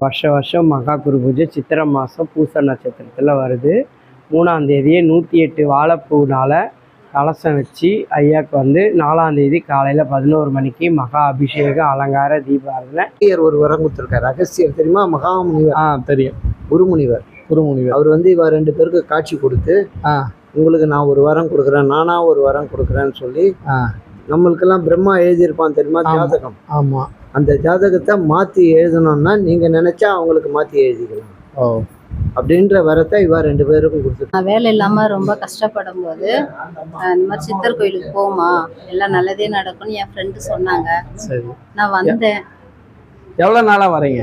வருஷம் வருஷம் மகா குரு பூஜை சித்திரை மாதம் பூச நட்சத்திரத்தில் வருது. மூணாம் தேதியே நூற்றி எட்டு வாழைப்பூனால் கலசம் வச்சு ஐயாவுக்கு வந்து நாலாம் தேதி காலையில் பதினோரு மணிக்கு மகா அபிஷேகம் அலங்கார தீபாரதனை. ஒரு வரம் கொடுத்துருக்காரு. அகஸ்தியர் தெரியுமா? மகாமுனிவர். ஆ தெரியும். குருமுனிவர். குருமுனிவர். அவர் வந்து இவ ரெண்டு பேருக்கு காட்சி கொடுத்து ஆ. உங்களுக்கு நான் ஒரு வரம் கொடுக்குறேன் நானா ஒரு வரம் கொடுக்குறேன்னு சொல்லி ஆ. நம்மளுக்கெல்லாம் பிரம்மா எழுதியிருப்பான் தெரியுமா. ஜாதகம். ஆமா. அந்த ஜாதகத்தை மாற்றி எழுதணும்னா நீங்க நினைச்சா அவங்களுக்கு மாற்றி எழுதிக்கலாம். ஓ. அப்படின்ற வரத்தை இவ ரெண்டு பேருக்கும் நான் வேலை இல்லாம ரொம்ப கஷ்டப்படும் போது இந்த மாதிரி சித்தர் கோயிலுக்கு போமா எல்லாம் நல்லதே நடக்கும்னு என் ஃப்ரெண்டு சொன்னாங்க. சரி. நான் வந்தேன். எவ்வளோ நாளாக வரீங்க?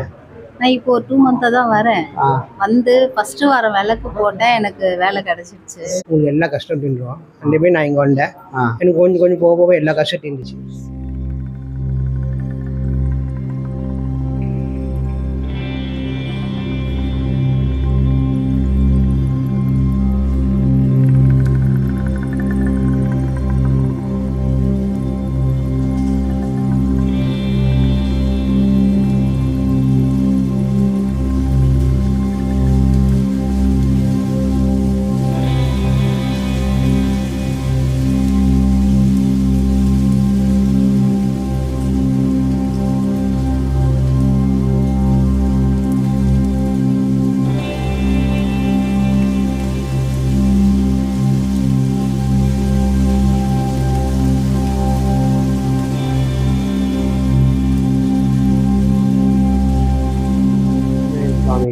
நான் இப்போ ஒரு டூ மந்த்தா தான் வரேன். வந்து ஃபர்ஸ்ட் வாரம் விளக்கு போட்டேன் எனக்கு வேலை கிடைச்சிருச்சு. உங்களுக்கு எல்லா கஷ்டம் தீண்டுவோம் ரெண்டுமே நான் இங்கே வந்தேன். எனக்கு கொஞ்சம் கொஞ்சம் போக போக எல்லா கஷ்டம் தீர்ந்துச்சு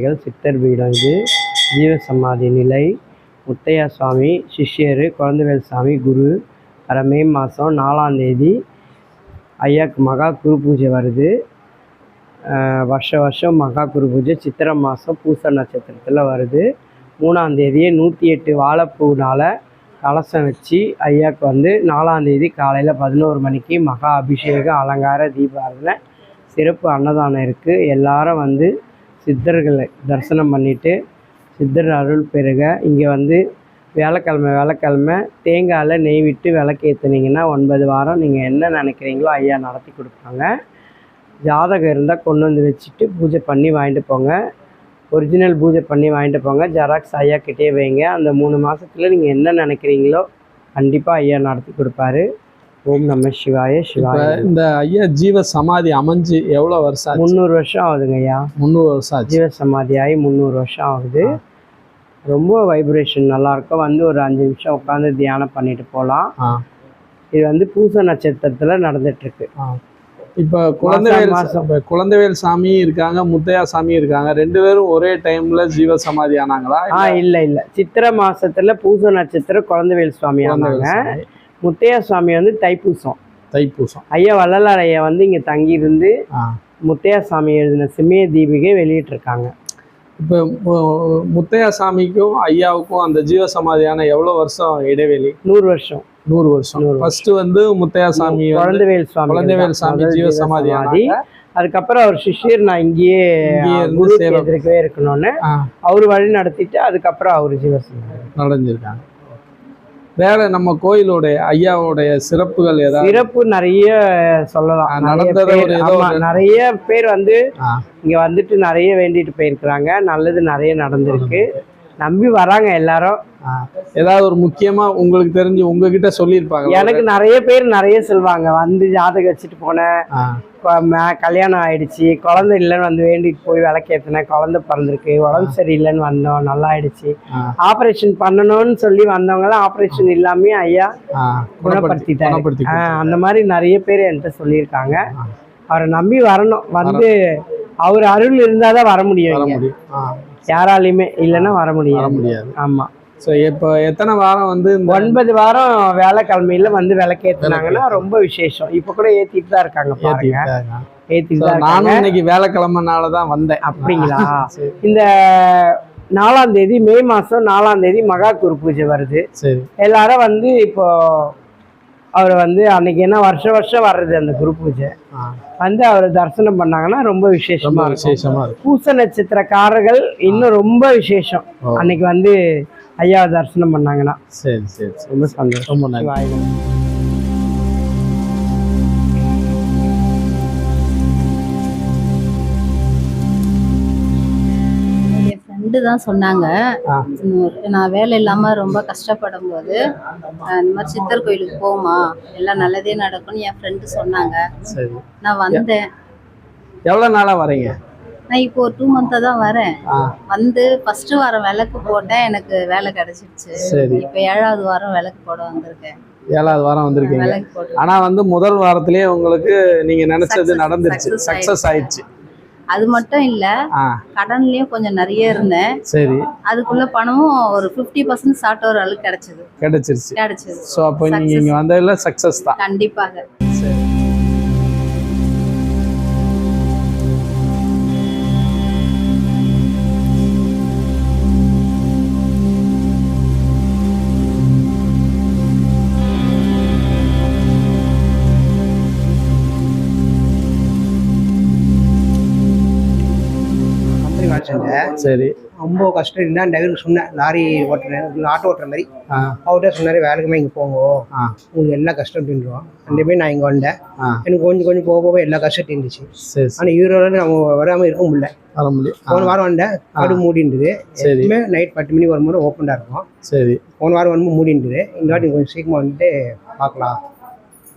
சுவாமிகள் சித்தர் பீடம் இது. ஜீவசமாதி நிலை. முத்தையா சுவாமி சிஷ்யர் குழந்தைவேல் சாமி குரு. வர மே மாதம் நாலாம் தேதி ஐயாக்கு மகா குரு பூஜை வருது. வருஷம் வருஷ வருஷம் மகா குரு பூஜை சித்திரை மாதம் பூச நட்சத்திரத்தில் வருது. மூணாம் தேதியே நூற்றி எட்டு வாழைப்பூனால் கலசம் வச்சு ஐயாக்கு வந்து நாலாம் தேதி காலையில் பதினோரு மணிக்கு மகா அபிஷேகம் அலங்கார தீபாரதனை சிறப்பு அன்னதானம் இருக்குது எல்லாரும் வந்து சித்தர்களை தரிசனம் பண்ணிவிட்டு சித்தர் அருள் பெறுக. இங்கே வந்து வியாழக்கிழமை வியாழக்கிழமை தேங்காயில் நெய் விட்டு விளக்கேற்றுனீங்கன்னா ஒன்பது வாரம் நீங்கள் என்ன நினைக்கிறீங்களோ ஐயா நடத்தி கொடுப்பாங்க. ஜாதகம் இருந்தால் கொண்டு வந்து வச்சுட்டு பூஜை பண்ணி வாங்கிட்டு போங்க. ஒரிஜினல் பூஜை பண்ணி வாங்கிட்டு போங்க. ஜெராக்ஸ் ஐயா கிட்டே வைங்க. அந்த மூணு மாதத்துல நீங்கள் என்ன நினைக்கிறீங்களோ கண்டிப்பாக ஐயா நடத்தி கொடுப்பாரு. ஓம் நம சிவாய சிவாய இந்த ஐயா ஜீவ சமாதி அமைஞ்சு எவ்வளோ வருஷம் ஆச்சு? முந்நூறு வருஷம் ஆகுதுங்க ஐயா. முந்நூறு வருஷம் ஆச்சு. ஜீவ சமாதி ஆகி முந்நூறு வருஷம் ஆகுது. ரொம்ப வைப்ரேஷன் நல்லாயிருக்கும் வந்து ஒரு அஞ்சு நிமிஷம் உட்காந்து தியானம் பண்ணிட்டு போகலாம். இது வந்து பூச நட்சத்திரத்தில் நடந்துட்டுருக்கு. ஆ. இப்போ குழந்தைவேல் குழந்தைவேல் சாமி இருக்காங்க முத்தையா சாமி இருக்காங்க. ரெண்டு பேரும் ஒரே டைம்ல ஜீவ சமாதி ஆனாங்களா? ஆ இல்லை இல்லை. சித்திரை மாசத்துல பூச நட்சத்திரம் குழந்தைவேல் சுவாமி ஆனாங்க. முத்தையா சுவாமி வந்து தைப்பூசம். தைப்பூசம். ஐயா வள்ளலார் ஐயா வந்து இங்கே தங்கியிருந்து முத்தையா சாமி எழுதின சிமிய தீபிகை வெளியிட்டிருக்காங்க. இப்போ முத்தையா சாமிக்கும் ஐயாவுக்கும் அந்த ஜீவ சமாதியான எவ்வளோ வருஷம் இடைவெளி? நூறு வருஷம். நூறு வருஷம். ஃபர்ஸ்ட் வந்து முத்தையா சாமி குழந்தைவேல் சுவாமி குழந்தைவேல். சாமி ஜீவ ஜீவ சமாதி சமாதி. அதுக்கப்புறம் அவர் சிஷ்யர் நான் இங்கேயே குரு எதிர்க்கவே இருக்கணும்னு அவர் வழி நடத்திட்டு அதுக்கப்புறம் அவர் ஜீவசமாதி. நடந்திருக்காங்க. வேற நம்ம கோயிலுடைய ஐயாவுடைய சிறப்புகள் ஏதாவது? சிறப்பு நிறைய சொல்லலாம். நடந்ததை நிறைய பேர் வந்து இங்க வந்துட்டு நிறைய வேண்டிட்டு போயிருக்கிறாங்க. நல்லது நிறைய நடந்திருக்கு. நம்பி வராங்க எல்லாரும். ஏதாவது ஒரு முக்கியமா உங்களுக்கு தெரிஞ்சு உங்ககிட்ட சொல்லியிருப்பாங்க எனக்கு நிறைய பேர் நிறைய சொல்லுவாங்க. வந்து ஜாதகம் வச்சுட்டு போனேன். கல்யாணம் ஆயிடுச்சு. குழந்தை இல்லைன்னு வந்து வேண்டிட்டு போய் விளக்கேற்றினேன் குழந்தை பிறந்திருக்கு. உடம்பு சரியில்லைன்னு வந்தோம். நல்லா ஆயிடுச்சு. ஆப்ரேஷன் பண்ணணும்னு சொல்லி வந்தவங்களாம் ஆப்ரேஷன் இல்லாமே ஐயா ஆ, குணப்படுத்தி குணப்படுத்திட்டாரு. குணப்படுத்தி ஆ, அந்த மாதிரி நிறைய பேர் என்கிட்ட சொல்லியிருக்காங்க. அவரை நம்பி வரணும். வந்து அவர் அருள் இருந்தாதான் வர முடியும் யாராலையுமே இல்லைன்னா வர வர முடியாது. முடியாது. ஆமா. ஸோ இப்போ எத்தனை வாரம் வந்து ஒன்பது வாரம் வேலைக்கிழமையில வந்து விளக்கேத்துனாங்கன்னா ரொம்ப விசேஷம். இப்ப கூட ஏத்திட்டு தான் இருக்காங்க பாருங்க. தான் இருக்காங்க. நானும் இன்னைக்கு வேலைக்கிழமைனால தான் வந்தேன். அப்படிங்களா. இந்த நாலாம் தேதி மே மாசம் நாலாம் தேதி மகா குரு பூஜை வருது. சரி. எல்லாரும் வந்து இப்போ அவர் வந்து அன்னைக்கு என்ன வருஷம் வருஷம் வர்றது அந்த குரு பூஜை. வந்து அவர் தரிசனம் பண்ணாங்கன்னா ரொம்ப விசேஷமா விசேஷமா பூச நட்சத்திரக்காரர்கள் இன்னும் ரொம்ப விசேஷம். அன்னைக்கு வந்து ஐயாவை தரிசனம் பண்ணாங்கன்னா. சரி சரி சரி. ரொம்ப சந்தோஷம். தான் சொன்னாங்க. நான் வேலை இல்லாம ரொம்ப கஷ்டப்படும் போது இந்த மாதிரி சித்தர் கோயிலுக்கு போமா எல்லாம் நல்லதே நடக்கும்னு என் ஃப்ரெண்டு சொன்னாங்க. நான் வந்தேன். எவ்வளோ நாளாக வரீங்க? நான் இப்போ ஒரு டூ மந்த்தா தான் வரேன். வந்து ஃபர்ஸ்ட் வாரம் விளக்கு போட்டேன் எனக்கு வேலை கிடைச்சிருச்சு. சரி. இப்போ ஏழாவது வாரம் விளக்கு போட வந்திருக்கேன். ஏழாவது வாரம் வந்திருக்கீங்க. ஆனா வந்து முதல் வாரத்திலேயே உங்களுக்கு நீங்க நினைச்சது நடந்துருச்சு. சக்சஸ் ஆயிடுச்சு. அது மட்டும் இல்ல கடன்லயும் கொஞ்சம் நிறைய இருந்தேன். சரி. அதுக்குள்ள பணமும் ஒரு ஃபிஃப்டி பர்சன்ட் சாப்பிட்ட ஒரு அளவுக்கு கிடைச்சது. கிடைச்சிருச்சு. கிடைச்சது. ஸோ அப்போ நீங்க இங்க வந்ததுல சக்சஸ் தான். கண்டிப்பாக. செஞ்சேன் சரி. ரொம்ப கஷ்டம். இருந்தால் டிரைவருக்கு சொன்னேன் லாரி ஓட்டுறேன் ஆட்டோ ஓட்டுற மாதிரி. அவர்கிட்ட சொன்னார் வேலைக்குமே இங்கே போங்க. உங்களுக்கு எல்லா கஷ்டம்? அப்படின்றோம். அந்த மாதிரி நான் இங்கே வந்தேன். எனக்கு கொஞ்சம் கொஞ்சம் போக போக எல்லா கஷ்டம் இருந்துச்சு ஆனால் ஈரோட நம்ம வராமல் இருக்க முடியல. வர முடியும் போன வாரம் வந்தேன் கடு மூடி இருந்தது சரி. எப்பவுமே நைட் பத்து மணி வரும்போது ஓப்பனாக இருக்கும். சரி. போன வாரம் வரும்போது மூடி இருந்தது இந்த வாட்டி கொஞ்சம் சீக்கிரமாக வந்துட்டு பார்க்கலாம்.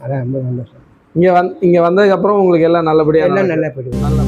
அதான் ரொம்ப சந்தோஷம். இங்க வந் இங்க வந்ததுக்கு அப்புறம் உங்களுக்கு எல்லாம் நல்லபடியா எல்லாம் நடக்குது. நல்லா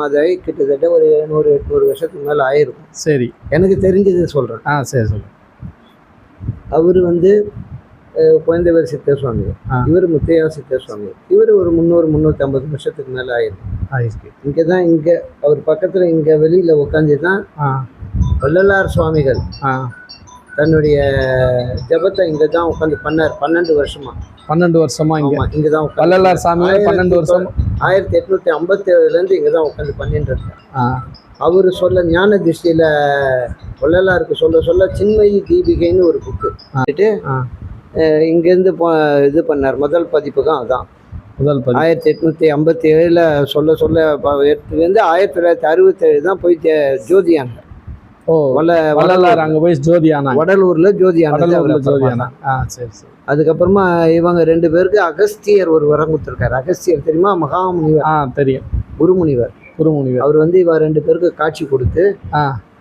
போயிடுது நல்லா ஜீவ சமாதி கிட்டத்தட்ட ஒரு எழுநூறு எட்நூறு வருஷத்துக்கு மேலே ஆயிருக்கும். சரி. எனக்கு தெரிஞ்சது சொல்கிறேன் ஆ சரி சொல்லு அவர் வந்து குழந்தைவர் சித்தர் சுவாமி. இவர் முத்தையா சித்தர் சுவாமி இவர் ஒரு முந்நூறு முந்நூற்றி ஐம்பது வருஷத்துக்கு மேலே ஆயிருக்கு. இங்கே தான் இங்கே அவர் பக்கத்தில் இங்கே வெளியில் உட்காந்து தான் வள்ளலார் சுவாமிகள் தன்னுடைய ஜபத்தை இங்கே தான் உட்காந்து பண்ணார். பன்னெண்டு வருஷமா. பன்னெண்டு வருஷமா இங்க. இங்கே தான் வள்ளலார் சாமியார் பன்னெண்டு வருஷம். ஆயிரத்தி எட்நூற்றி ஐம்பத்தேழுலேருந்து இங்கே தான் உட்காந்து பண்ணிட்டு இருக்கார் ஆ. அவர் சொல்ல ஞான திருஷ்டியில் வள்ளலாருக்கு சொல்ல சொல்ல சின்மயி தீபிகைன்னு ஒரு புக்கு ஆ. இங்கேருந்து இது பண்ணார். முதல் பதிப்புகம் அதான். முதல் ஆயிரத்தி எட்நூற்றி ஐம்பத்தி ஏழில் சொல்ல சொல்ல எடுத்துலேருந்து ஆயிரத்தி தொள்ளாயிரத்தி அறுபத்தேழு தான் போய் ஜே- ஜோதியானார். ஓ வல்ல வள்ளலார் அங்க போய் ஜோதி ஆனாங்க வடலூரில் ஜோதியானது வடலூர்ல அவர் ஜோதி அப்புறமா ஆனாங்க ஆ சரி சரி. அதுக்கப்புறமா இவங்க ரெண்டு பேருக்கு அகஸ்தியர் ஒரு வரம் கொடுத்துருக்காரு. அகஸ்தியர் தெரியுமா? மகாமுனிவர். ஆ தெரியும். குருமுனிவர். குருமுனிவர். அவர் வந்து இவ ரெண்டு பேருக்கு காட்சி கொடுத்து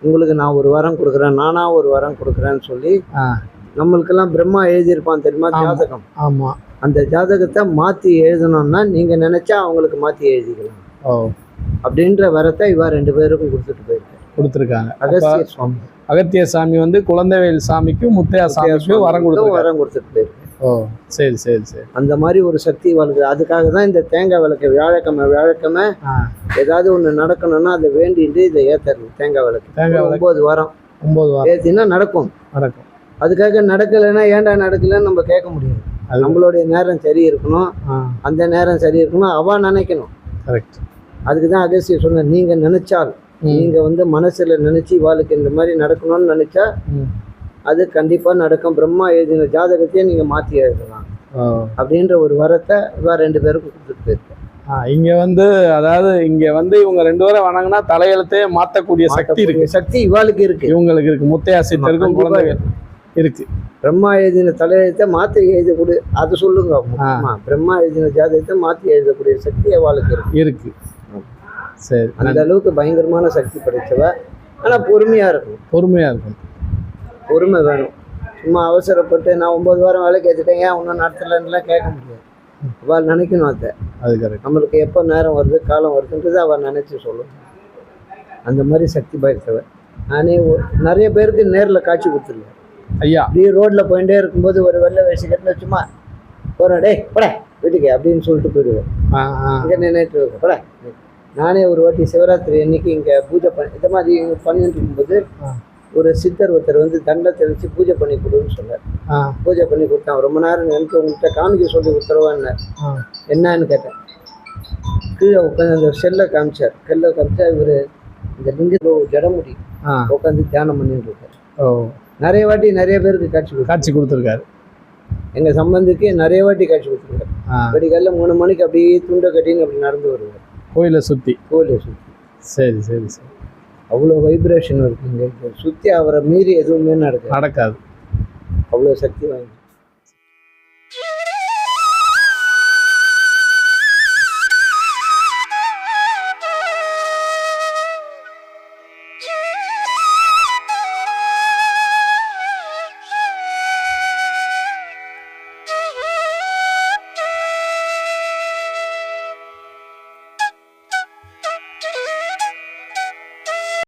உங்களுக்கு நான் ஒரு வரம் கொடுக்குறேன் நானா ஒரு வரம் கொடுக்குறேன்னு சொல்லி நம்மளுக்கெல்லாம் பிரம்மா எழுதியிருப்பான் தெரியுமா. ஜாதகம். ஆமா. அந்த ஜாதகத்தை மாற்றி எழுதணும்னா நீங்கள் நினச்சா அவங்களுக்கு மாற்றி எழுதிக்கலாம். ஓ. அப்படின்ற வரத்தை இவ ரெண்டு பேருக்கும் கொடுத்துட்டு போயிருக்கேன் கொடுத்துருக்காங்க. அகஸ்தியர் சுவாமி. அகத்திய சாமி வந்து குழந்தைவேல் சாமிக்கும் முத்தையா சாமிக்கும் வரம் கொடுத்துருக்காங்க வரம் கொடுத்துட்டு. ஓ சரி சரி சரி. அந்த மாதிரி ஒரு சக்தி வளர்க்குது. அதுக்காக தான் இந்த தேங்காய் விளக்கு வியாழக்கிழமை வியாழக்கிழமை ஏதாவது ஒன்று நடக்கணும்னா அதை வேண்டிட்டு இதை ஏற்றுறது தேங்காய் விளக்கு. தேங்காய் ஒம்பது வாரம். ஒன்பது வாரம். ஏற்றினா நடக்கும். நடக்கும். அதுக்காக நடக்கலைன்னா ஏன்டா நடக்கலைன்னு நம்ம கேட்க முடியாது. அது நம்மளுடைய நேரம் சரி இருக்கணும். அந்த நேரம் சரி இருக்கணும். அவ நினைக்கணும். கரெக்ட் அதுக்கு தான் அகஸ்தியர் சொன்ன நீங்க நினைச்சால் நீங்க வந்து மனசுல நினைச்சு இவாளுக்கு இந்த மாதிரி நடக்கணும்னு நினைச்சா அது கண்டிப்பா நடக்கும். பிரம்மா எழுதின ஜாதகத்தையே நீங்க மாத்தி எழுதலாம். அப்படின்ற ஒரு வரத்தை இவ ரெண்டு பேருக்கும் கொடுத்துட்டு போயிருக்கேன் இங்க வந்து அதாவது இங்க வந்து இவங்க ரெண்டு பேரும் வணங்கினா தலையெழுத்தே மாத்தக்கூடிய சக்தி இருக்கு. சக்தி இவாளுக்கு இருக்கு. இவங்களுக்கு இருக்கு. முத்தையா சித்தருக்கும் குழந்தைகள் இருக்கு. பிரம்மா எழுதின தலையெழுத்தை மாத்தி எழுதக்கூடிய அது சொல்லுங்க. பிரம்மா எழுதின ஜாதகத்தை மாத்தி எழுதக்கூடிய சக்தி இவாளுக்கு இருக்கு. இருக்கு. சரி. அந்த. அளவுக்கு பயங்கரமான சக்தி படைச்சவ ஆனா பொறுமையா இருக்கும் பொறுமையா இருக்கும் பொறுமை வேணும். சும்மா அவசரப்பட்டு நான் ஒன்பது வாரம் வேலைக்கு ஏற்றுட்டேன் ஏன் ஒன்றும் நடத்தலைன்னுலாம் கேட்க முடியாது. அவள் நினைக்கணும் அதை. அது கரெக்ட் நம்மளுக்கு எப்போ நேரம் வருது காலம் வருதுன்றது அவள் நினச்சி சொல்லும். அந்த மாதிரி சக்தி படைத்தவ. நானே நிறைய பேருக்கு நேரில் காட்சி கொடுத்துருக்கேன் ஐயா. அப்படியே ரோட்டில் போயிட்டே இருக்கும்போது ஒரு வெள்ளை வேஷ்டி கட்டின சும்மா போகிறேன் டேய் போட வீட்டுக்கு அப்படின்னு சொல்லிட்டு போயிடுவேன். இங்கே நின்றுட்டு போட நானே ஒரு வாட்டி சிவராத்திரி அன்னைக்கு இங்கே பூஜை பண்ணி இந்த மாதிரி பண்ணிட்டு இருக்கும்போது. ஒரு சித்தர் ஒருத்தர் வந்து தண்டை தெளித்து பூஜை பண்ணி கொடுன்னு சொன்னார். பூஜை பண்ணி கொடுத்தான். ரொம்ப நேரம் எனக்கு உங்கள்கிட்ட காமிக்க சொல்லி உத்தரவான்னு ஆ. என்னன்னு கேட்டேன். கீழே உட்காந்து அந்த செல்லை காமிச்சார். செல்லை காமிச்சா இவர் இந்த லிங்க ஜடமுடி உட்காந்து தியானம் பண்ணிட்டு இருக்காரு. ஓ. நிறைய வாட்டி நிறைய பேருக்கு காட்சி. காட்சி கொடுத்துருக்காரு. எங்கள் சம்பந்திக்கு நிறைய வாட்டி காட்சி கொடுத்துருக்காரு. வெடிக்காலில் மூணு மணிக்கு அப்படியே துண்டை கட்டின்னு அப்படி நடந்து வருவார். கோயிலை சுற்றி கோயிலை சுற்றி சரி சரி சரி. அவ்வளோ வைப்ரேஷன் இருக்குங்க சுற்றி அவரை மீறி எதுவுமே நடக்காது. நடக்காது. அவ்வளோ சக்தி வாய்ந்தது.